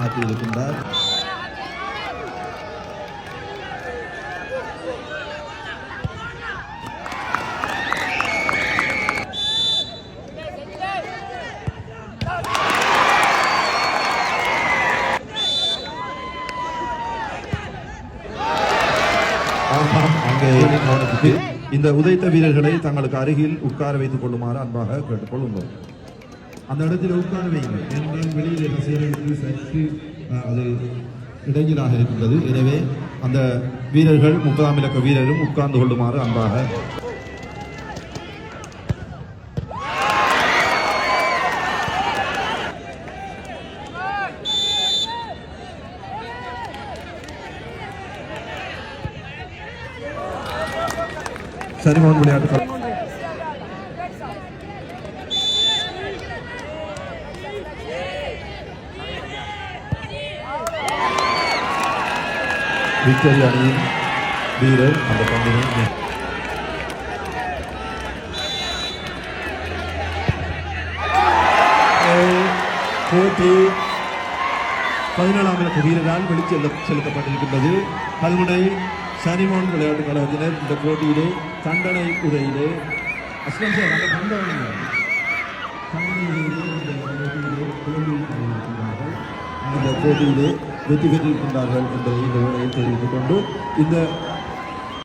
மாற்றி இருக்கின்றார் ஆமாம் அங்கே கவனத்துக்கு இந்த உதைத்த வீரர்களை தங்களுக்கு அருகில் உட்கார வைத்துக் கொள்ளுமாறு அன்பாக கேட்டுக்கொள்ளுங்கள் அந்த இடத்தில் உட்கார வைங்க ஏனென்றால் வெளியில் ரசிகர்களுக்கு சற்று அது இடைஞ்சலாக இருக்கின்றது. எனவே அந்த வீரர்கள் முப்பதாம் இலக்க வீரரும் உட்கார்ந்து கொள்ளுமாறு அன்பாக. சரிமோன் விளையாட்டு களம். அணியின் வீரர் அந்த பந்தினை போட்டி பதினேழாம் இலக்க வீரரால் வெளிச்செல்ல செலுத்தப்பட்டிருக்கின்றது. கல்முனை சனிமோன் விளையாட்டு கழகத்தினர் இந்த போட்டியிலே தண்டனை உரையிலே அஸ்லம் சார் அந்த தண்டனை தண்டனை இந்த போட்டியிலே வெற்றி பெற்றிருக்கின்றார்கள் என்பதை இந்த உரையில் தெரிவித்துக் கொண்டு இந்த